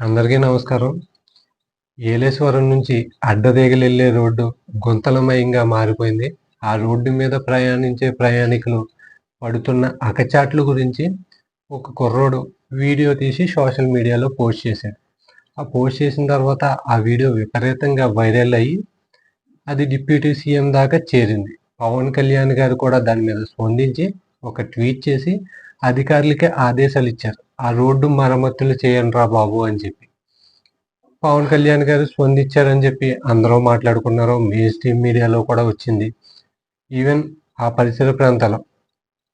అందరికీ నమస్కారం. ఏలేశ్వరం నుంచి అడ్డదేగలెళ్ళే రోడ్డు గుంతలమయంగా మారిపోయింది. ఆ రోడ్డు మీద ప్రయాణించే ప్రయాణికులు పడుతున్న అకచాట్ల గురించి ఒక కుర్రోడు వీడియో తీసి సోషల్ మీడియాలో పోస్ట్ చేశాడు. ఆ పోస్ట్ చేసిన తర్వాత ఆ వీడియో విపరీతంగా వైరల్ అయ్యి అది డిప్యూటీ సీఎం దాకా చేరింది. పవన్ కళ్యాణ్ గారు కూడా దాని మీద స్పందించి ఒక ట్వీట్ చేసి అధికారులకే ఆదేశాలు ఇచ్చారు. ఆ రోడ్డు మరమ్మతులు చేయండి రా బాబు అని చెప్పి. పవన్ కళ్యాణ్ గారు స్పందించారని చెప్పి అందరూ మాట్లాడుకున్నారు. మెయిన్ స్ట్రీమ్ మీడియాలో కూడా వచ్చింది. ఈవెన్ ఆ పరిసర ప్రాంతాలు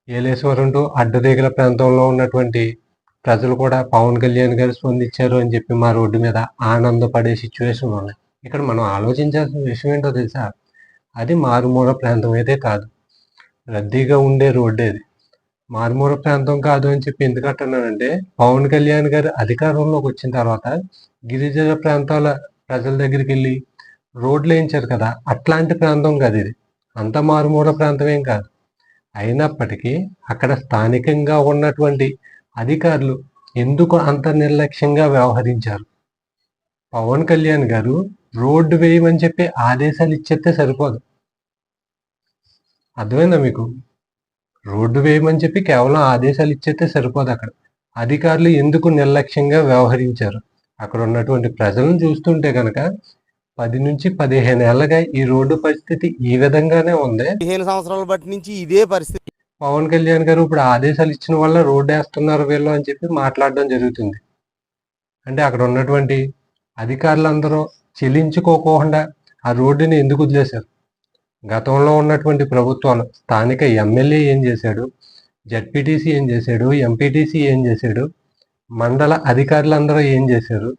ఏలేశ్వరం టు అడ్డదేగల ప్రాంతంలో ఉన్నటువంటి ప్రజలు కూడా పవన్ కళ్యాణ్ గారు స్పందించారు అని చెప్పి మా రోడ్డు మీద ఆనందపడే సిచ్యువేషన్ ఉన్నాయి ఇక్కడ మనం ఆలోచించాల్సిన విషయం ఏంటో తెలుసా? అది మారుమూల ప్రాంతం అయితే కాదు. రద్దీగా ఉండే రోడ్డు మారుమూర ప్రాంతం కాదు అని చెప్పి ఎందుకు అంటున్నానంటే పవన్ కళ్యాణ్ గారు అధికారంలోకి వచ్చిన తర్వాత గిరిజన ప్రాంతాల ప్రజల దగ్గరికి వెళ్ళి రోడ్లు వేయించారు కదా అట్లాంటి ప్రాంతం కాదు ఇది. అంత మారుమూల ప్రాంతం ఏం కాదు. అయినప్పటికీ అక్కడ స్థానికంగా ఉన్నటువంటి అధికారులు ఎందుకు అంత నిర్లక్ష్యంగా వ్యవహరించారు? పవన్ కళ్యాణ్ గారు రోడ్డు వేయమని చెప్పి ఆదేశాలు ఇచ్చేస్తే సరిపోదు. అర్థమైందా మీకు? రోడ్డు వేయమని చెప్పి కేవలం ఆదేశాలు ఇచ్చేస్తే సరిపోదు అక్కడ. అధికారులు ఎందుకు నిర్లక్ష్యంగా వ్యవహరించారు? అక్కడ ఉన్నటువంటి ప్రజలను చూస్తుంటే కనుక పది నుంచి పదిహేను ఏళ్ళగా ఈ రోడ్డు పరిస్థితి ఈ విధంగానే ఉంది. పదిహేను సంవత్సరాల బట్టి నుంచి ఇదే పరిస్థితి. పవన్ కళ్యాణ్ గారు ఇప్పుడు ఆదేశాలు ఇచ్చిన వల్ల రోడ్డు వేస్తున్నారు వీళ్ళు అని చెప్పి మాట్లాడడం జరుగుతుంది. అంటే అక్కడ ఉన్నటువంటి అధికారులందరూ చెల్లించుకోకుండా ఆ రోడ్డుని ఎందుకు వదిలేశారు? గతంలో ఉన్నటువంటి ప్రభుత్వాలు స్థానిక ఎమ్మెల్యే ఏం చేశాడు జడ్పీటీసీ ఏం చేశాడు ఎంపీటీసీ ఏం చేశాడు మండల అధికారులందరూ ఏం చేశారు?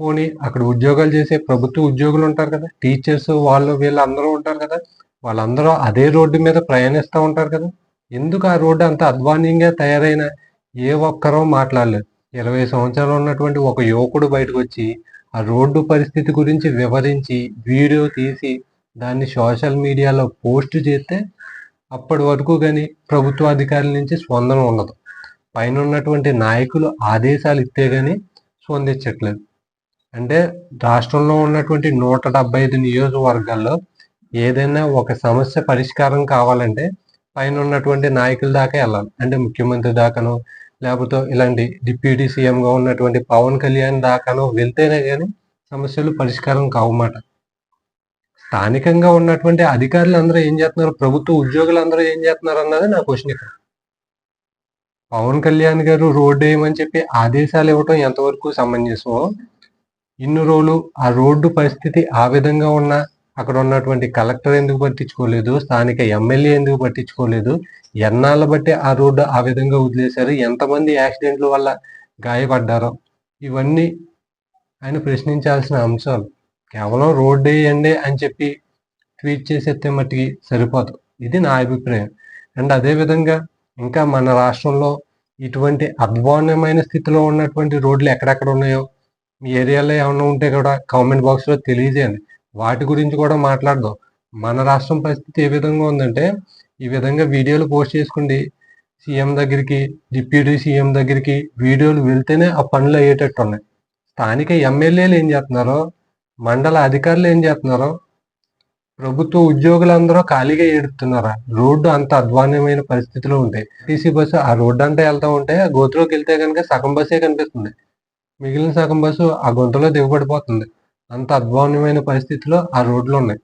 పోనీ అక్కడ ఉద్యోగాలు చేసే ప్రభుత్వ ఉద్యోగులు ఉంటారు కదా టీచర్స్ వాళ్ళు వీళ్ళు అందరూ ఉంటారు కదా వాళ్ళందరూ అదే రోడ్డు మీద ప్రయాణిస్తూ ఉంటారు కదా. ఎందుకు ఆ రోడ్డు అంత అధ్వాన్యంగా తయారైన ఏ ఒక్కరో మాట్లాడలేదు. ఇరవై సంవత్సరాలు ఉన్నటువంటి ఒక యువకుడు బయటకు వచ్చి ఆ రోడ్డు పరిస్థితి గురించి వివరించి వీడియో తీసి దాన్ని సోషల్ మీడియాలో పోస్ట్ చేస్తే అప్పటి వరకు కానీ ప్రభుత్వ అధికారుల నుంచి స్పందన ఉండదు. పైన ఉన్నటువంటి నాయకులు ఆదేశాలు ఇస్తే కానీ స్పందించట్లేదు. అంటే రాష్ట్రంలో ఉన్నటువంటి నూట డెబ్బై ఐదు నియోజకవర్గాల్లో ఏదైనా ఒక సమస్య పరిష్కారం కావాలంటే పైన ఉన్నటువంటి నాయకుల దాకా వెళ్ళాలి. అంటే ముఖ్యమంత్రి దాకానో లేకపోతే ఇలాంటి డిప్యూటీ సీఎంగా ఉన్నటువంటి పవన్ కళ్యాణ్ దాకానో వెళ్తేనే కానీ సమస్యలు పరిష్కారం కావన్నమాట స్థానికంగా ఉన్నటువంటి అధికారులు అందరూ ఏం చేస్తున్నారు? ప్రభుత్వ ఉద్యోగులు అందరూ ఏం చేస్తున్నారు అన్నది నా క్వశ్చన్ ఇక్కడ. పవన్ కళ్యాణ్ గారు రోడ్డు వేయమని చెప్పి ఆదేశాలు ఇవ్వటం ఎంతవరకు సమంజసమో ఇన్ని రోజులు ఆ రోడ్డు పరిస్థితి ఆ విధంగా ఉన్న అక్కడ ఉన్నటువంటి కలెక్టర్ ఎందుకు పట్టించుకోలేదు స్థానిక ఎమ్మెల్యే ఎందుకు పట్టించుకోలేదు ఎన్నాళ్ళ బట్టి ఆ రోడ్డు ఆ విధంగా వదిలేశారు ఎంతమంది యాక్సిడెంట్ల వల్ల గాయపడ్డారో ఇవన్నీ ఆయన ప్రశ్నించాల్సిన అంశాలు. కేవలం రోడ్డు వేయండి అని చెప్పి ట్వీట్ చేసేస్తే మట్టికి సరిపోదు. ఇది నా అభిప్రాయం. అండ్ అదే విధంగా ఇంకా మన రాష్ట్రంలో ఇటువంటి అధ్వాన్నమైన స్థితిలో ఉన్నటువంటి రోడ్లు ఎక్కడెక్కడ ఉన్నాయో మీ ఏరియాలో ఏమైనా ఉంటే కూడా కామెంట్ బాక్స్లో తెలియజేయండి. వాటి గురించి కూడా మాట్లాడదాం. మన రాష్ట్రం పరిస్థితి ఏ విధంగా ఉందంటే ఈ విధంగా వీడియోలు పోస్ట్ చేసుకోండి. సీఎం దగ్గరికి డిప్యూటీ సీఎం దగ్గరికి వీడియోలు వెళ్తేనే ఆ పనులు అయ్యేటట్టు ఉన్నాయి. స్థానిక ఎమ్మెల్యేలు ఏం చేస్తున్నారో మండల అధికారులు ఏం చేస్తున్నారు? ప్రభుత్వ ఉద్యోగులందరూ ఖాళీగా ఏడుతున్నారా. రోడ్డు అంత అధ్వాన్యమైన పరిస్థితిలో ఉంటాయి టీసీ బస్సు ఆ రోడ్డు అంతా వెళ్తా ఉంటే ఆ గోతులోకి వెళ్తే కనుక సగం బస్సే కనిపిస్తుంది. మిగిలిన సగం బస్సు ఆ గుంతలో దిగబడిపోతుంది. అంత అధ్వాన్యమైన పరిస్థితిలో ఆ రోడ్లు ఉన్నాయి.